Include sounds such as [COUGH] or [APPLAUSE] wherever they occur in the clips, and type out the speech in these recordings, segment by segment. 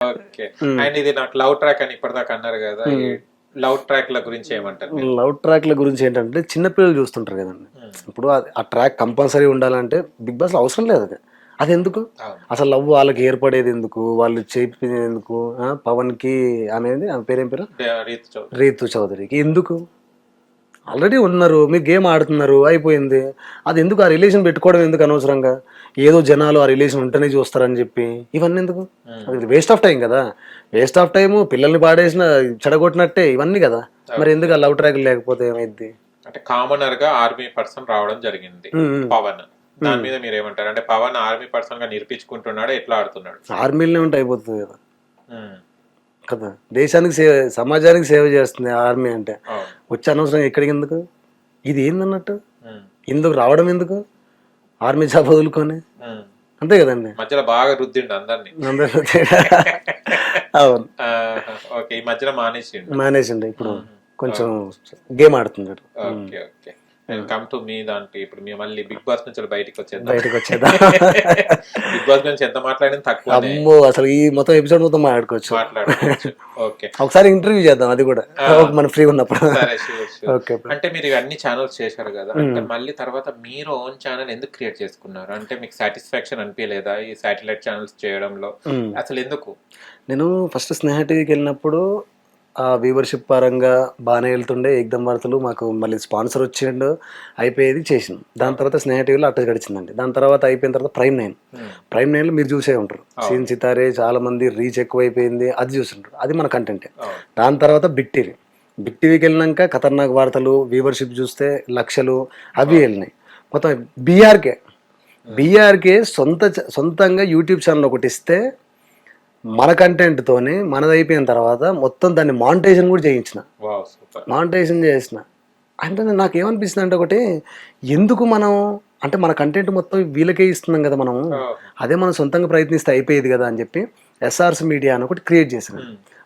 Okay. And ఇది నాకు love track అని ఇప్పటిదాకా అన్నారు కదా లవ్ ట్రాక్ ల గురించి ఏమంటారు? లవ్ ట్రాక్ల గురించి ఏంటంటే చిన్నపిల్లలు చూస్తుంటారు కదండి. ఇప్పుడు ఆ ట్రాక్ కంపల్సరీ ఉండాలంటే బిగ్ బాస్ అవసరం లేదు అది. అది ఎందుకు. అసలు లవ్ వాళ్ళకి ఏర్పడేది ఎందుకు? వాళ్ళు చేపించేది ఎందుకు? పవన్కి అనేది ఆమె పేరేం పేరు? చౌదరి. రీతు చౌదరికి. ఎందుకు? ఆల్రెడీ ఉన్నారు మీరు గేమ్ ఆడుతున్నారు అయిపోయింది. అది ఎందుకు? ఆ రిలేషన్ పెట్టుకోవడం ఎందుకు అనవసరంగా? ఏదో జనాలు ఆ రిలేషన్ ఉంటేనే చూస్తారని చెప్పి. ఇవన్నీ ఎందుకు? అది వేస్ట్ ఆఫ్ టైం కదా. వేస్ట్ ఆఫ్ టైం పిల్లల్ని పాడేసిన చెడగొట్టినట్టే ఇవన్నీ కదా. మరి ఎందుకు ఆ లవ్ ట్రాక్ లేకపోతే ఏమైంది అంటే కామనర్గా ఆర్మీ పర్సన్ రావడం జరిగింది. పవన్. దాని మీద మీరు ఏమంటారు? అంటే పవన్ ఆర్మీ పర్సన్గా నిరూపించుకుంటున్నాడు ఎట్లా ఆడుతున్నాడు? ఆర్మీలోనే ఉంటే అయిపోతుంది కదా. కదా. దేశానికి సేవ సమాజానికి సేవ చేస్తుంది ఆర్మీ అంటే. వచ్చి అనవసరం ఎక్కడికి ఎందుకు? ఇది ఏందన్నట్టు. ఎందుకు రావడం ఎందుకు? ఆర్మీ జాబ్ వదులుకొని. అంతే కదండి. మధ్యలో బాగా రుద్దిండు అందరినీ. అందరూ అవును. ఓకే ఈ మధ్యలో మానేసిండు. మానేసిండు ఇప్పుడు కొంచెం గేమ్ ఆడుతున్నాడు. Okay okay. నేను కమ్ టు మీ దాంట్లో ఇప్పుడు మేము మళ్ళీ బిగ్ బాస్ నుంచి బయటికి వచ్చేద్దాం. బయటకు వచ్చేదా [LAUGHS] బిగ్ బాస్ గురించి ఎంత మాట్లాడినా తక్కువ అమ్మో అసలు ఈ మొత్తం ఎపిసోడ్ మొత్తం మాట్లాడుకోవచ్చు. మాట్లాడుకోవచ్చు. ఓకే. ఒకసారి ఇంటర్వ్యూ చేద్దాం అది కూడా. మన ఫ్రీ ఉన్నప్పుడు. ఓకే అంటే మీరు ఇవన్నీ ఛానల్స్ చేశారు కదా. అంటే మళ్ళీ తర్వాత మీరు ఓన్ ఛానల్ ఎందుకు క్రియేట్ చేసుకున్నారు? అంటే మీకు సాటిస్ఫాక్షన్ అనిపించలేదా ఈ సాటిలైట్ ఛానల్స్ చేయడంలో? అసలు ఎందుకు? నేను ఫస్ట్ స్నేహ టీవీకి వెళ్ళినప్పుడు వ్యూవర్షిప్ పరంగా బాగానే వెళ్తుండే. ఏకదం వార్తలు మాకు మళ్ళీ స్పాన్సర్ వచ్చిండు. అయిపోయేది చేసినాం దాని తర్వాత స్నేహ టీవీలో అట్ట గడిచిందండి. దాని తర్వాత అయిపోయిన తర్వాత ప్రైమ్ నైన్. ప్రైమ్ నైన్లో మీరు చూసే ఉంటారు. సీన్ సితారే చాలా మంది రీచ్ ఎక్కువైపోయింది. అది చూస్తుంటారు. అది మన కంటెంటే. దాని తర్వాత బిగ్ టీవీ. బిగ్ టీవీకి వెళ్ళినాక ఖతర్నాక్ వార్తలు వ్యూవర్షిప్ చూస్తే లక్షలు అవి వెళ్ళినాయి. మొత్తం బీఆర్కే. బీఆర్కే సొంత సొంతంగా యూట్యూబ్ ఛానల్ ఒకటి ఇస్తే మన కంటెంట్తోనే మనది అయిపోయిన తర్వాత మొత్తం దాన్ని మానిటైజేషన్ కూడా చేయించిన. మానిటైజేషన్ చేసిన. అంటే నాకు ఏమనిపిస్తుంది అంటే ఒకటి ఎందుకు మనం అంటే మన కంటెంట్ మొత్తం వీళ్ళకే ఇస్తున్నాం కదా మనం అదే మనం సొంతంగా ప్రయత్నిస్తే అయిపోయేది కదా అని చెప్పి ఎస్ఆర్స్ మీడియా అని ఒకటి క్రియేట్ చేసిన.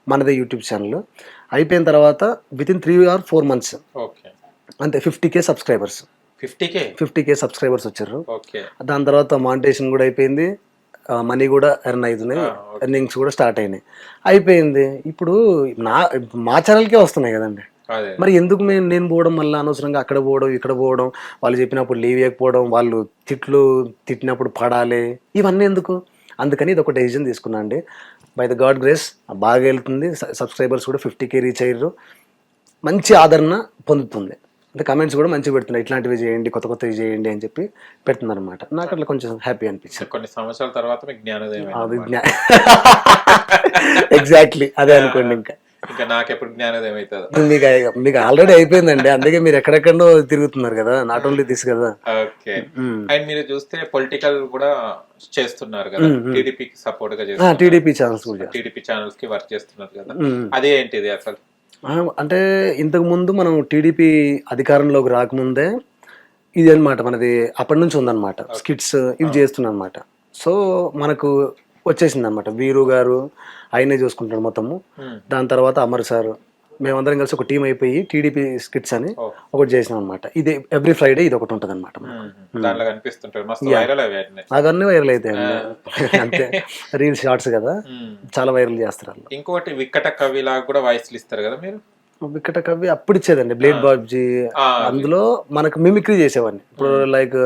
మనదే యూట్యూబ్ ఛానల్ అయిపోయిన తర్వాత within three or four months అంతే fifty K subscribers fifty K fifty K subscribers వచ్చారు. దాని తర్వాత మానిటేషన్ కూడా అయిపోయింది. మనీ కూడా ఎర్న్ అవుతున్నాయి ఎర్నింగ్స్ కూడా స్టార్ట్ అయినాయి. అయిపోయింది. ఇప్పుడు నా మా ఛానల్కే వస్తున్నాయి కదండి. మరి ఎందుకు మేము నేను పోవడం మళ్ళీ అనవసరంగా అక్కడ పోవడం ఇక్కడ పోవడం వాళ్ళు చెప్పినప్పుడు లీవ్ ఇవ్వకపోవడం వాళ్ళు తిట్లు తిట్టినప్పుడు పడాలి ఇవన్నీ ఎందుకు? అందుకని ఇది ఒక డెసిజన్ తీసుకున్నా అండి. బై ద గాడ్ గ్రేస్ బాగా వెళ్తుంది. సబ్స్క్రైబర్స్ కూడా ఫిఫ్టీ కే రీచ్ అయ్యారు మంచి ఆదరణ పొందుతుంది. అంటే కమెంట్స్ కూడా మంచిగా పెడుతున్నాయి ఇట్లాంటివి చేయండి కొత్త కొత్తవి చేయండి అని చెప్పి పెడుతున్నారు అనమాట నాకు అట్లా కొంచెం హ్యాపీ అనిపించింది. కొన్ని సంవత్సరాల తర్వాత మీకు జ్ఞానోదయం అది ఎగ్జాక్ట్లీ [LAUGHS] అదే అనుకోండి ఇంకా. ఇంకా నాకెప్పుడు జ్ఞానోదయం అవుతుందో. మీకు మీకు ఆల్రెడీ అయిపోయిందండి. అందుకే మీరు ఎక్కడెక్కడో తిరుగుతున్నారు కదా నాట్ ఓన్లీ దిస్ కదా. ఓకే అండ్ మీరు చూస్తే పొలిటికల్ కూడా చేస్తున్నారు కదా. టీడీపీకి సపోర్ట్గా చేస్తున్నారు. టీడీపీ ఛానల్స్ టీడీపీ ఛానల్స్కి వర్క్ చేస్తున్నారు కదా. మ్మ్. అదే ఏంటిది అసలు? అంటే ఇంతకు ముందు మనం టీడీపీ అధికారంలోకి రాకముందే ఇది అన్నమాట మనది అప్పటి నుంచి ఉందన్నమాట. స్కిట్స్ ఇవి చేస్తున్నాం అనమాట సో మనకు వచ్చేసింది అనమాట వీరు గారు ఆయనే చూసుకుంటాడు మొత్తము. దాని తర్వాత అమర్ సార్. మేమందరం కలిసి ఒక టీం అయిపోయి టీడీపీ స్కిట్స్ అని. ఒకటి చేసినాం అనమాట ఇది ఎవ్రీ ఫ్రైడే ఇది ఒకటి ఉంటుంది అనమాట అవన్నీ వైరల్ అవుతాయి అంతే. రీల్ షార్ట్స్ కదా. చాలా వైరల్ చేస్తారు ఇంకోటి విక్కట కవి లాగా కూడా వాయిస్లు ఇస్తారు కదా మీరు? వికట కవి అప్పుడు ఇచ్చేదండి. బ్లేడ్ బాబ్జీ అందులో మనకు మిమిక్రీ చేసేవాడిని. ఇప్పుడు లైక్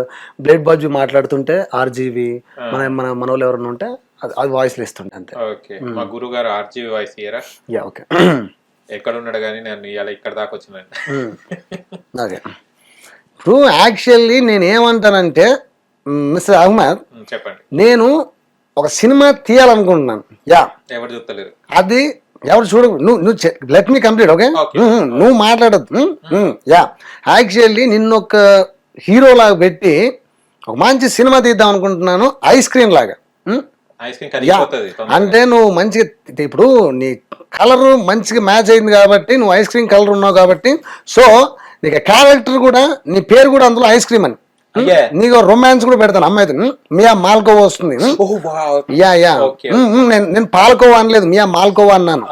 బ్లేడ్ బాబ్జీ మాట్లాడుతుంటే ఆర్జీవి మన మన మన వాళ్ళు ఎవరైనా ఉంటే అది- వాయిస్లు ఇస్తుండే అంతే. ఓకే. మా గురువు గారు ఆర్జీవి వాయిస్ ఇయరా యా ఓకే ఎక్కడ ఉన్నాడు కానీ నేను ఇవాళ ఇక్కడ దాకా వచ్చినాను ఓకే [LAUGHS] ఇప్పుడు యాక్చువల్లీ నేను ఏమంటానంటే మిస్టర్ అహ్మద్ చెప్పండి. నేను ఒక సినిమా తీయాలనుకుంటున్నాను. యా. ఎవరు చూస్తలేరు? అది ఎవరు చూడ నువ్వు నువ్వు లెట్ మీ కంప్లీట్ ఓకే. నువ్వు మాట్లాడద్దు. యా. యాక్చువల్లీ నిన్ను ఒక హీరో లాగా పెట్టి ఒక మంచి సినిమా తీద్దాం అనుకుంటున్నాను ఐస్ క్రీమ్ లాగా? ఐస్ క్రీమ్ కరిగిపోతుంది అంటే నువ్వు మంచిగా ఇప్పుడు నీ కలర్ మంచిగా మ్యాచ్ అయింది కాబట్టి నువ్వు ఐస్ క్రీమ్ కలర్ ఉన్నావు కాబట్టి సో నీకు క్యారెక్టర్ కూడా నీ పేరు కూడా అందులో ఐస్ క్రీమ్ అని. నీకు రొమాన్స్ కూడా పెడతాను. అమ్మాయితో? మియా మాల్కోవా వస్తుంది. Wow yeah yeah. నేను నేను పాల్కోవా అనలేదు మియా మాల్కోవా అన్నాను.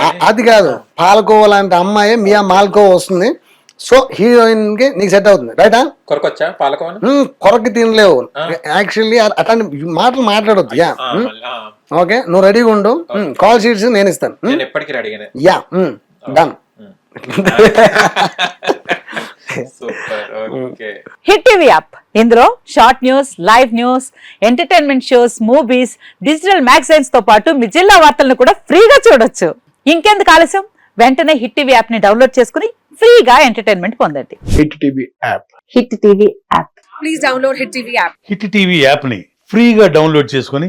ఆ- అది కాదు. పాల్కోవా లాంటి అమ్మాయి మియా మాల్కోవా వస్తుంది. సో హీరోయిన్కి నీకు సెట్ అవుతుంది. రైటా కొరకొచ్చా? కొరకి తినలేవు. యాక్చువల్లీ అట్లాంటి మాటలు మాట్లాడొద్దు. యా. ఆ. ఓకే నువ్వు రెడీగా ఉండు. కాల్ షీట్స్ నేను ఇస్తాను. నేను ఎప్పటికీ అడిగాను yeah done [LAUGHS] super okay. Hit TV app. ఇందులో short news live news entertainment shows movies digital మ్యాగజైన్స్తో పాటు మీ జిల్లా వార్తలను కూడా ఫ్రీగా చూడొచ్చు. ఇంకెందుకు ఆలస్యం? వెంటనే హిట్ టీవీ యాప్ని డౌన్లోడ్ చేసుకుని ఫ్రీగా ఎంటర్టైన్మెంట్ పొందండి. Hit TV app. Hit TV app. Hit TV యాప్ని ఫ్రీగా డౌన్లోడ్ చేసుకొని